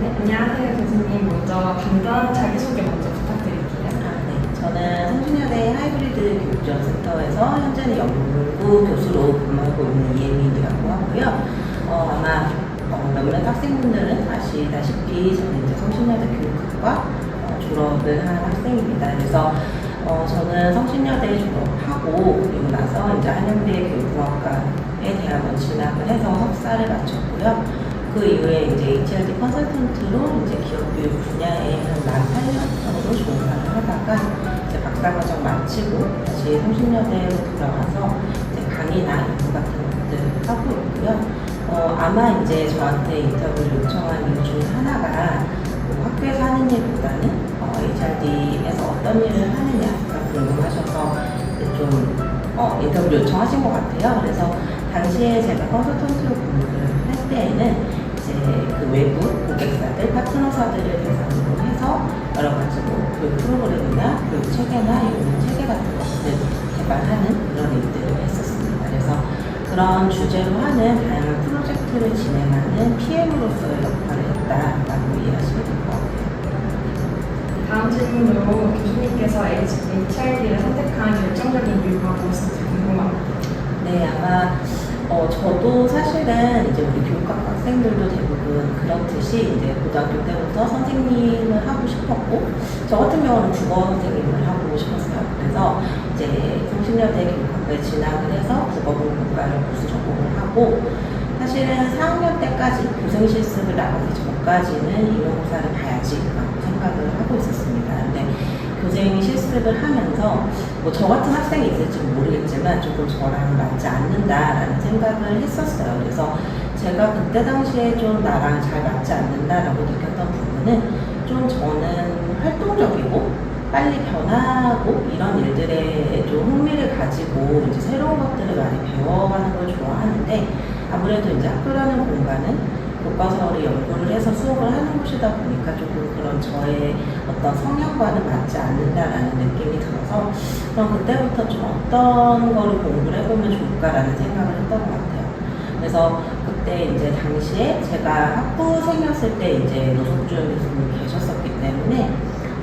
네, 안녕하세요 교수님. 먼저 간단한 자기소개 먼저 부탁드릴게요. 아, 네. 저는 성준여대 하이브리드 교육지원센터에서 현재는 연구 교수로 근무하고 있는 이예민이라고 하고요. 어, 아마 어, 몇몇 학생분들은 아시다시피 저는 이제 성신여대 교육학과 어, 졸업을 한 학생입니다. 그래서 어, 저는 성신여대 졸업하고 그리고 나서 이제 한양대 교육공학과에 대학원 진학을 해서 석사를 마쳤고요. 그 이후에 이제 HRD 컨설턴트로 이제 기업 교육 분야에 한 18년 정도 종사를 하다가 이제 박사과정 마치고 다시 성신여대로 돌아와서 이제 강의나 연구 같은 것들을 하고 있고요. 어, 아마 이제 저한테 인터뷰를 요청한 이유 중에 하나가 뭐 학교에서 하는 일보다는 어, HRD에서 어떤 일을 하느냐가 궁금하셔서 좀 어, 인터뷰 요청하신 것 같아요. 그래서 당시에 제가 컨설턴트로 근무를 할 때에는 이제 그 외부 파트너사들을 대상으로 해서 여러 가지 뭐 교육 프로그램이나 교육 체계나 이런 체계 같은 것들 개발하는 그런 일들을 했었습니다. 그래서 그런 주제로 하는 다양한 프로젝트를 진행하는 PM으로서의 역할을 했다라고 이해하시면 될 것 같아요. 다음 질문으로 교수님께서 HRD를 선택한 결정적인 이유가 무엇인지 궁금합니다. 네, 아마 어, 저도 사실은 이제 우리 교육학 학생들도 대부분 그렇듯이 이제 고등학교 때부터 선생님을 하고 싶었고 저 같은 경우는 국어 선생님을 하고 싶었어요. 그래서 이제 성신여대 교육학과에 진학을 해서 국어국문과를 부수 전공을 하고 사실은 4학년 때까지 교생 실습을 나가기 전까지는 임용사를 봐야지라고 생각을 하고 있었습니다. 근데 교생 실습을 하면서 뭐 저 같은 학생이 있을지 모르겠지만 조금 저랑 맞지 않는다라는 생각을 했었어요. 그래서 제가 그때 당시에 좀 나랑 잘 맞지 않는다라고 느꼈던 부분은 좀 저는 활동적이고 빨리 변하고 이런 일들에 좀 흥미를 가지고 이제 새로운 것들을 많이 배워가는 걸 좋아하는데 아무래도 이제 학교라는 공간은 교과서를 연구를 해서 수업을 하는 곳이다 보니까 조금 그런 저의 어떤 성향과는 맞지 않는다라는 느낌이 들어서 그럼 그때부터 좀 어떤 거를 공부를 해보면 좋을까라는 생각을 했던 것 같아요. 그래서 그때 이제 당시에 제가 학부생이었을 때 이제 노석준 교수님이 계셨었기 때문에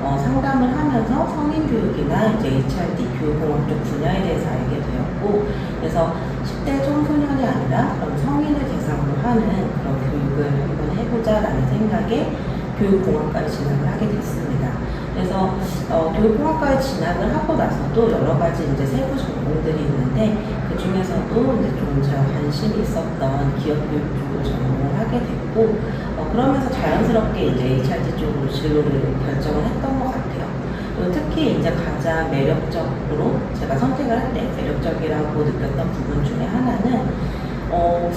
어, 상담을 하면서 성인 교육이나 이제 HRD 교육공학 쪽 분야에 대해서 알게 되었고 그래서 10대 청소년이 아니라 그런 성인을 대상으로 하는 그런 교육을 한번 해보자라는 생각에 교육공학과를 진학을 하게 됐습니다. 그래서 어, 교육공학과에 진학을 하고 나서도 여러 가지 이제 세부 전공들이 있는데 그 중에서도 이제 좀 제가 관심이 있었던 기업교육 쪽을 전공을 하게 됐고 어, 그러면서 자연스럽게 이제 HRD 쪽으로 진로를 결정을 했던 것 같아요. 특히 이제 가장 매력적으로 제가 선택을 할 때 매력적이라고 느꼈던 부분 중에 하나는 어,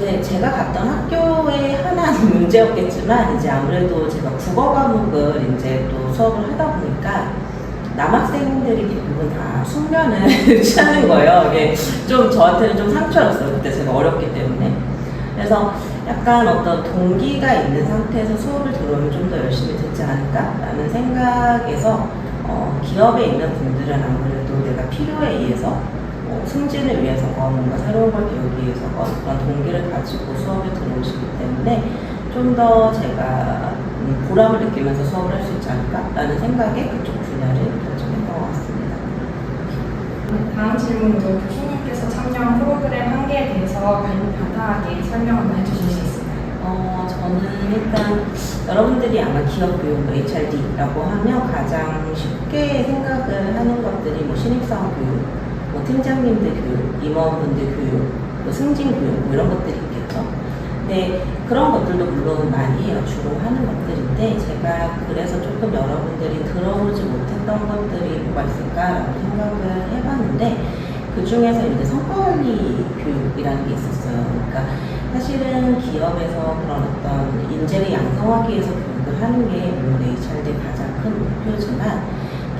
이제 제가 갔던 학교의 하나는 문제였겠지만 이제 아무래도 제가 국어 과목을 이제 또 수업을 하다 보니까 남학생들이 대부분 다 숙면을 취하는 거예요. 이게 좀 저한테는 좀 상처였어요. 그때 제가 어렸기 때문에. 그래서 약간 어떤 동기가 있는 상태에서 수업을 들어오면 좀 더 열심히 듣지 않을까라는 생각에서 어, 기업에 있는 분들은 아무래도 내가 필요에 의해서 뭐 승진을 위해서건 뭔가 새로운 걸 배우기 위해서건 그런 동기를 가지고 수업에 들어오시기 때문에 좀 더 제가 음, 보람을 느끼면서 수업을 할 수 있지 않을까라는 생각에 그쪽 분야를 결정했던 것 같습니다. 네, 다음 질문으로 교수님께서 참여한 프로그램 한 개에 대해서 간- 간단하게 설명 한번 해주실 수 있을까요? 어, 저는 일단 여러분들이 아마 기업 교육, 뭐 HRD라고 하면 가장 쉽게 생각을 하는 것들이 뭐 신입사원 교육, 뭐 팀장님들 교육, 임원분들 교육, 뭐 승진 교육 뭐 이런 것들이 있겠죠. 근데 그런 것들도 물론 많이 해요. 주로 하는 것들인데 제가 그래서 조금 여러분들이 들어보지 못했던 것들이 뭐가 있을까라고 생각을 해봤는데 그 중에서 이제 성과관리 교육이라는 게 있었어요. 그러니까 사실은 기업에서 그런 어떤 인재를 양성하기 위해서 교육을 하는 게 물론 HRD의 가장 큰 목표지만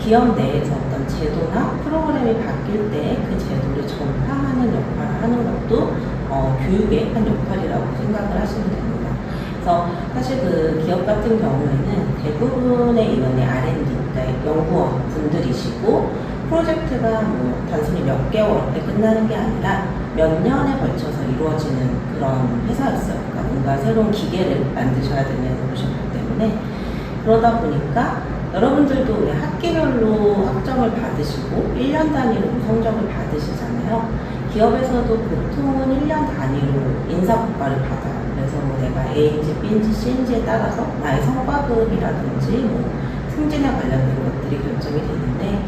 기업 내에서 어떤 제도나 프로그램이 바뀔 때 그 제도를 전파하는 역할을 하는 것도 어, 교육의 한 역할이라고 생각을 하시면 됩니다. 그래서 사실 그 기업 같은 경우에는 대부분의 인원이 R&D, 그러니까 연구원 분들이시고 프로젝트가 뭐 단순히 몇 개월 때 끝나는 게 아니라 몇 년에 걸쳐서 이루어지는 그런 회사였어요. 그러니까 뭔가 새로운 기계를 만드셔야 되는 곳이기 때문에 그러다 보니까 여러분들도 왜 학기별로 학점을 받으시고 1년 단위로 성적을 받으시잖아요. 기업에서도 보통은 1년 단위로 인사고과를 받아요. 그래서 뭐 내가 A인지 B인지 C인지에 따라서 나의 성과급이라든지 뭐 승진에 관련된 것들이 결정이 되는데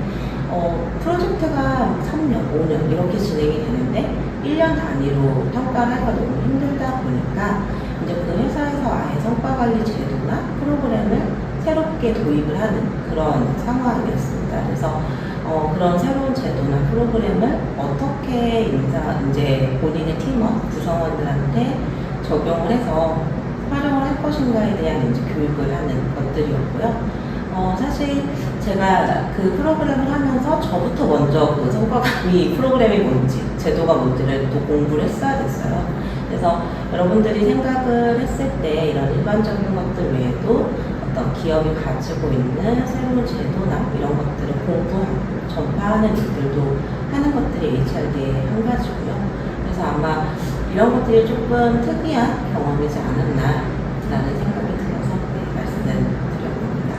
어, 프로젝트가 3년, 5년 이렇게 진행이 되는데 1년 단위로 평가를 하기가 너무 힘들다 보니까 이제 그 회사에서 아예 성과관리 제도나 프로그램을 새롭게 도입을 하는 그런 상황이었습니다. 그래서 어, 그런 새로운 제도나 프로그램을 어떻게 인사, 이제 본인의 팀원, 구성원들한테 적용을 해서 활용을 할 것인가에 대한 이제 교육을 하는 것들이었고요. 어, 사실 제가 그 프로그램을 하면서 저부터 먼저 그 성과관리 프로그램이 뭔지, 제도가 뭔지를 또 공부를 했어야 됐어요. 그래서 여러분들이 생각을 했을 때 이런 일반적인 것들 외에도 어떤 기업이 가지고 있는 새로운 제도나 이런 것들을 공부하고 전파하는 일들도 하는 것들이 HRD의 한 가지고요. 그래서 아마 이런 것들이 조금 특이한 경험이지 않았나라는 생각이 들어서 네, 말씀을 드려봅니다.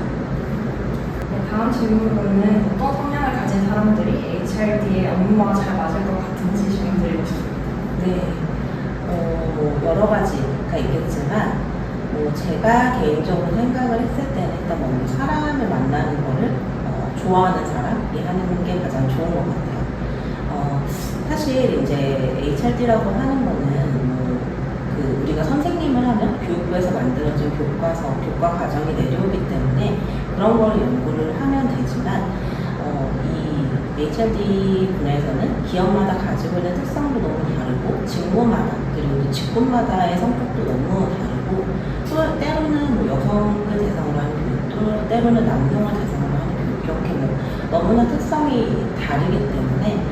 네, 다음 질문으로는 어떤 성향을 가진 사람들이 HRD의 업무와 잘 맞을 것 같은지 질문 드리고 싶습니다. 네, 어, 뭐 여러 가지가 있겠지만, 뭐 제가 개인적으로 생각을 했을 때는 일단 뭐 사람을 만나는 거를 어, 좋아하는 사람이 하는 게 가장 좋은 것 같아요. 어, 사실 이제 HRD라고 하는 거는 뭐 그 우리가 선생님을 하면 교육부에서 만들어진 교과서, 교과 과정이 내려오기 때문에 그런 걸 연구를 하면 되지만 어, 이 HRD 분야에서는 기업마다 가지고 있는 특성도 너무 다르고 직무마다 그리고 또 직군마다의 성격도 너무 다르고 또 때로는 뭐 여성을 대상으로 하는 교육 또 때로는 남성을 대상으로 하는 교육 이렇게 뭐 너무나 특성이 다르기 때문에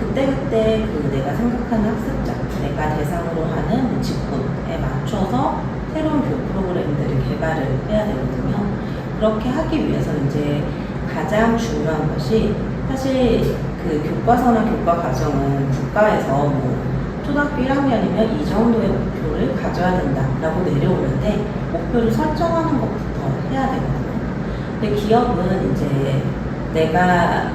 그때그때 그 내가 생각하는 학습자 내가 대상으로 하는 뭐 직군에 맞춰서 새로운 교육 프로그램들을 개발을 해야 되거든요. 그렇게 하기 위해서 이제 가장 중요한 것이 사실 그 교과서나 교과 과정은 국가에서 뭐 초등학교 1학년이면 이 정도의 목표를 가져야 된다라고 내려오는데 목표를 설정하는 것부터 해야 되거든요. 근데 기업은 이제 내가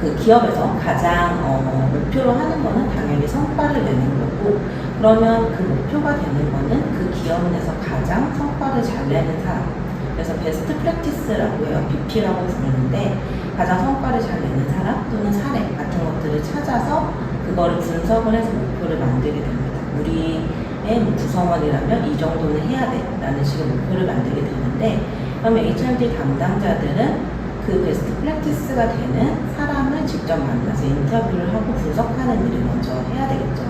그 기업에서 가장 어, 목표로 하는 거는 당연히 성과를 내는 거고 그러면 그 목표가 되는 거는 그 기업 내에서 가장 성과를 잘 내는 사람 그래서 베스트 프랙티스라고 해요. BP라고 부르는데 가장 성과를 잘 내는 사람 또는 사례 같은 것들을 찾아서 그거를 분석을 해서 목표를 만들게 됩니다. 우리 의 뭐 구성원이라면 이 정도는 해야 돼 라는 식의 목표를 만들게 되는데 그러면 HRD 담당자들은 그 베스트 프랙티스가 되는 사람을 직접 만나서 인터뷰를 하고 분석하는 일을 먼저 해야 되겠죠.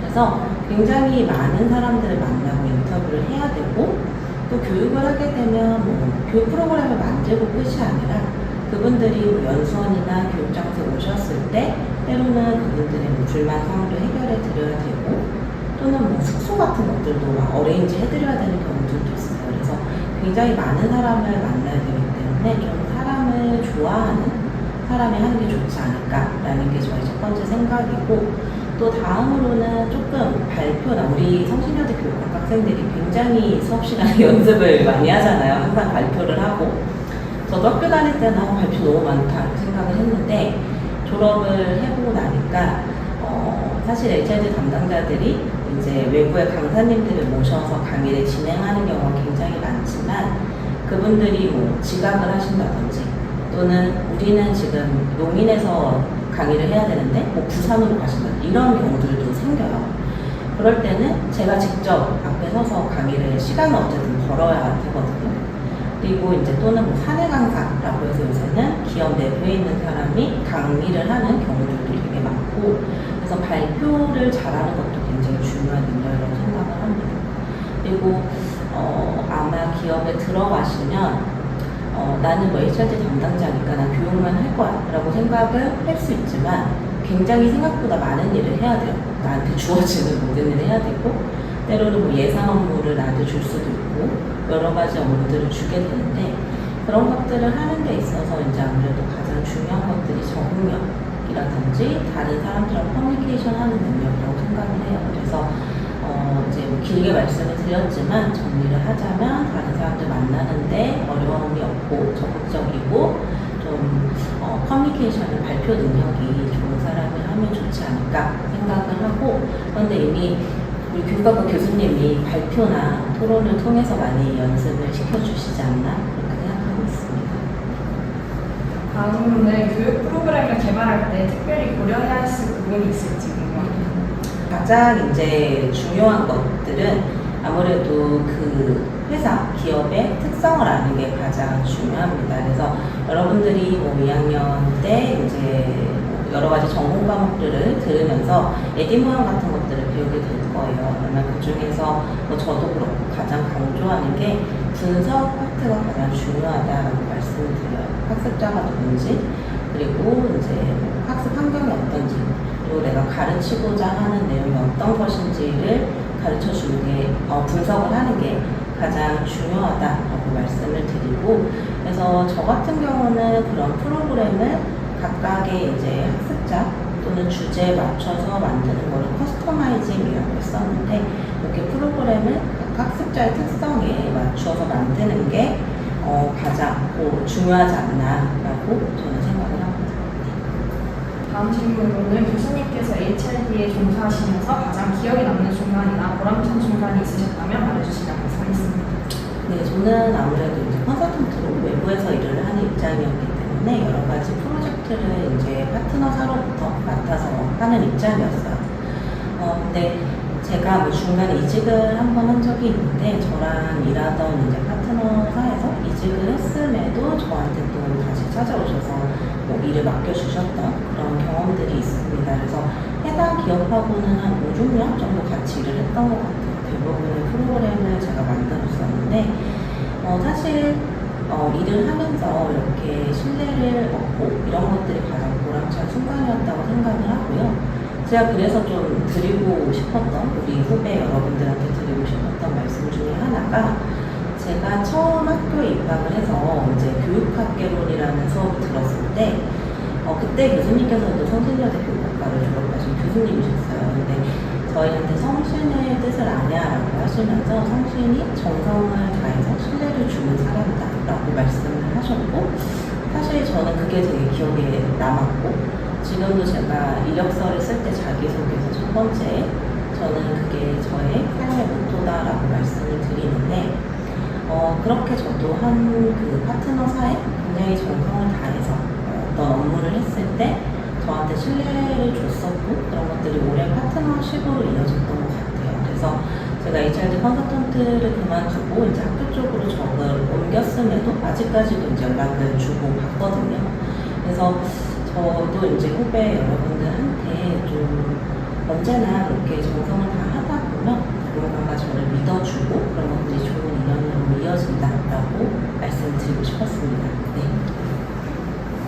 그래서 굉장히 많은 사람들을 만나고 인터뷰를 해야 되고 또 교육을 하게 되면 뭐 교육 프로그램을 만들고 끝이 아니라 그분들이 뭐 연수원이나 교육장소에 오셨을 때 때로는 그분들의 뭐 불만 사항도 해결해 드려야 되고 또는 뭐 숙소 같은 것들도 막 어레인지 해드려야 되는 경우들도 있어요. 그래서 굉장히 많은 사람을 만나야 되기 때문에 좀 사람을 좋아하는 사람이 하는 게 좋지 않을까라는 게 저희 첫 번째 생각이고 또 다음으로는 조금 발표나 우리 성신여대 교육학 학생들이 굉장히 수업 시간에 연습을 많이 하잖아요. 항상 발표를 하고 저도 학교 다닐 때는 아, 발표 너무 많다 이렇게 생각을 했는데 졸업을 해보고 나니까 어, 사실 HRD 담당자들이 이제 외부의 강사님들을 모셔서 강의를 진행하는 경우가 굉장히 많지만 그분들이 뭐 지각을 하신다든지 또는 우리는 지금 용인에서 강의를 해야 되는데 뭐 부산으로 가신다 이런 경우들도 생겨요. 그럴 때는 제가 직접 앞에 서서 강의를 시간을 어쨌든 벌어야 되거든요. 그리고 이제 또는 뭐 사내 강사라고 해서 요새는 기업 내부에 있는 사람이 강의를 하는 경우들도 되게 많고 그래서 발표를 잘하는 것도 중요한 능력이라고 생각을 합니다. 그리고 어, 아마 기업에 들어가시면 어, 나는 뭐 HRD 담당자니까 난 교육만 할 거야 라고 생각을 할 수 있지만 굉장히 생각보다 많은 일을 해야 돼요. 나한테 주어지는 모든 일을 해야 되고 때로는 뭐 예상 업무를 나한테 줄 수도 있고 여러 가지 업무들을 주게 되는데 그런 것들을 하는 데 있어서 이제 아무래도 가장 중요한 것들이 적응력이라든지 다른 사람들하고 커뮤니케이션 하는 능력이라고 생각을 해요. 그래서 어, 이제 뭐 길게 말씀을 드렸지만 정리를 하자면 다른 사람들 만나는데 어려움이 없고 적극적이고 좀 어, 커뮤니케이션을 발표 능력이 좋은 사람을 하면 좋지 않을까 생각을 하고 그런데 이미 우리 교육학과 교수님이 발표나 토론을 통해서 많이 연습을 시켜주시지 않나 그렇게 생각하고 있습니다. 다음은 교육 프로그램을 개발할 때 특별히 고려해야 할 부분이 있을지. 가장 이제 중요한 것들은 아무래도 그 회사, 기업의 특성을 아는 게 가장 중요합니다. 그래서 여러분들이 뭐 2학년 때 이제 뭐 여러 가지 전공 과목들을 들으면서 에디 모형 같은 것들을 배우게 될 거예요. 그러면 그 중에서 뭐 저도 그렇고 가장 강조하는 게 분석 파트가 가장 중요하다라고 말씀을 드려요. 학습자가 누군지, 그리고 이제 뭐 학습 환경이 어떤지, 그리고 내가 가르치고자 하는 내용이 어떤 것인지를 가르쳐 주는 게, 어, 분석을 하는 게 가장 중요하다라고 말씀을 드리고, 그래서 저 같은 경우는 그런 프로그램을 각각의 이제 학습자 또는 주제에 맞춰서 만드는 거를 커스터마이징이라고 했었는데, 이렇게 프로그램을 각 학습자의 특성에 맞추어서 만드는 게 어, 가장 뭐 중요하지 않나라고 저는 생각을 합니다. 다음 질문으로는 교수님께서 HRD에 종사하시면서 가장 기억에 남는 순간이나 보람찬 순간이 있으셨다면 말해주시면 감사하겠습니다. 네, 저는 아무래도 이제 컨설턴트로 외부에서 일을 하는 입장이었기 때문에 여러 가지 프로젝트를 이제 파트너사로부터 맡아서 하는 입장이었어요. 어, 근데 제가 뭐 중간에 이직을 한 번 한 적이 있는데 저랑 일하던 이제 파트너사에서 이직을 했음에도 저한테 또 다시 찾아오셔서 뭐 일을 맡겨주셨던 그런 경험들이 있습니다. 그래서 해당 기업하고는 한 5, 6년 정도 같이 일을 했던 것 같아요. 대부분의 프로그램을 제가 만들었었는데 어, 사실 어, 일을 하면서 이렇게 신뢰를 얻고 이런 것들이 가장 보람찬 순간이었다고 생각을 하고요. 제가 그래서 좀 드리고 싶었던 우리 후배 여러분들한테 드리고 싶었던 말씀 중에 하나가 제가 처음 학교에 입학을 해서 이제 교육학개론이라는 수업을 들었을 때 어, 그때 교수님께서도 성신여대 교육학과를 졸업하신 교수님이셨어요. 근데 저희한테 성신의 뜻을 아냐라고 하시면서 성신이 정성을 다해서 신뢰를 주는 사람이다라고 말씀을 하셨고 사실 저는 그게 되게 기억에 남았고 지금도 제가 이력서를 쓸 때 자기소개서 첫 번째 저는 그게 저의 삶의 모토다라고 말씀을 드리는데 어, 그렇게 저도 한 그 파트너사에 굉장히 정성을 다해서 어떤 업무를 했을 때 저한테 신뢰를 줬었고 그런 것들이 오래 파트너십으로 이어졌던 것 같아요. 그래서 제가 HRD 컨설턴트를 그만두고 이제 학교 쪽으로 적을 옮겼음에도 아직까지도 이제 연락을 주고 받거든요. 그래서 저도 이제 후배 여러분들한테 좀 언제나 그렇게 정성을 다 하다 보면 누군가가 저를 믿어주고 그런 것들이 좋은 인연으로 이어진다라고 말씀드리고 싶었습니다. 네.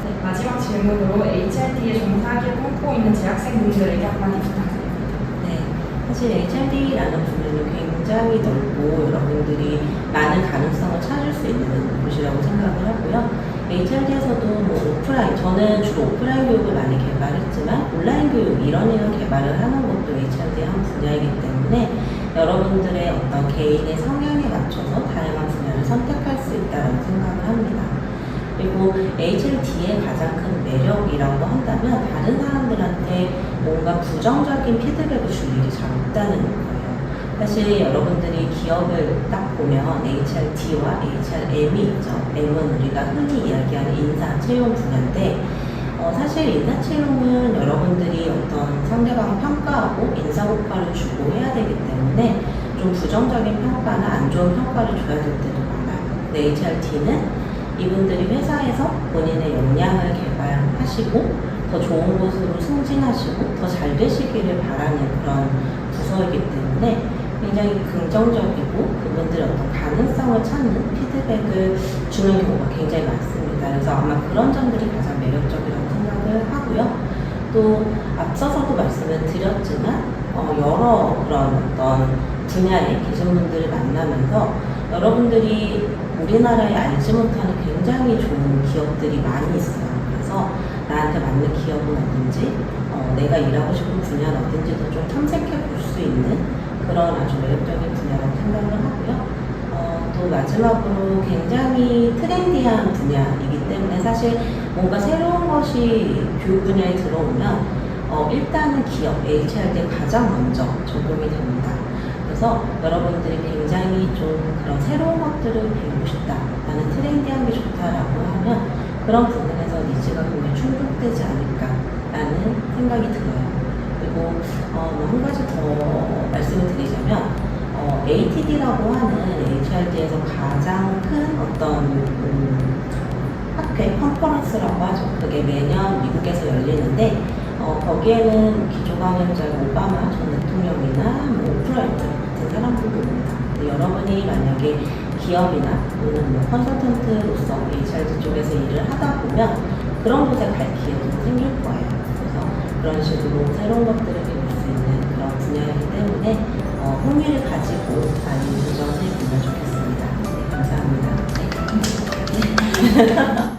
네, 마지막 질문으로 HRD에 종사하기를 꿈꾸고 있는 재학생분들에게 한마디 부탁드립니다. 네, 사실 HRD라는 분야는 굉장히 넓고 여러분들이 많은 가능성을 찾을 수 있는 곳이라고 생각을 하고요. HRD에서도 뭐 오프라인, 저는 주로 오프라인 교육을 많이 개발했지만 온라인 교육 이런 이런 개발을 하는 것도 HRD의 한 분야이기 때문에 여러분들의 어떤 개인의 성향에 맞춰서 다양한 분야를 선택할 수 있다고 생각을 합니다. 그리고 HLD의 가장 큰 매력이라고 한다면 다른 사람들한테 뭔가 부정적인 피드백을 줄 일이 잘 없다는 거예요. 사실 여러분들이 기업을 딱 보면 HRD와 HRM이 있죠. M은 우리가 흔히 이야기하는 인사, 채용 분야인데 어, 사실 인사 채용은 여러분들이 어떤 상대방을 평가하고 인사 고과를 주고 해야 되기 때문에 좀 부정적인 평가나 안 좋은 평가를 줘야 될 때도 많아요. 근데 HRD는 이분들이 회사에서 본인의 역량을 개발하시고 더 좋은 곳으로 승진하시고 더 잘 되시기를 바라는 그런 부서이기 때문에 굉장히 긍정적이고 그분들의 어떤 가능성을 찾는 피드백을 주는 경우가 굉장히 많습니다. 그래서 아마 그런 점들이 가장 하고요. 또 앞서서도 말씀을 드렸지만 어, 여러 그런 어떤 분야에 계신 분들을 만나면서 여러분들이 우리나라에 알지 못하는 굉장히 좋은 기업들이 많이 있어요. 그래서 나한테 맞는 기업은 어딘지, 어, 내가 일하고 싶은 분야는 어딘지도 좀 탐색해 볼 수 있는 그런 아주 매력적인 분야라고 생각을 하고요. 어, 또 마지막으로 굉장히 트렌디한 분야이기 때문에 사실 뭔가 새로운 것이 교육 분야에 들어오면 어, 일단은 기업, HRD에 가장 먼저 적용이 됩니다. 그래서 여러분들이 굉장히 좀 그런 새로운 것들을 배우고 싶다, 나는 트렌디한 게 좋다라고 하면 그런 부분에서 니즈가 굉장히 충족되지 않을까라는 생각이 들어요. 그리고 어, 뭐한 가지 더 말씀을 드리자면 어, ATD라고 하는 HRD에서 가장 큰 어떤 음, 학회 컨퍼런스라고 하죠. 그게 매년 미국에서 열리는데 어, 거기에는 기조 강연자 오바마 전 대통령이나 뭐 오프라이트 같은 사람들도 옵니다. 여러분이 만약에 기업이나 또는 뭐 컨설턴트로서 HRD 쪽에서 일을 하다 보면 그런 곳에 갈 기회도 생길 거예요. 그래서 그런 식으로 새로운 것들을 배울 수 있는 그런 분야이기 때문에 어, 흥미를 가지고 많이 도전해 보면 좋겠습니다. 네, 감사합니다. 네.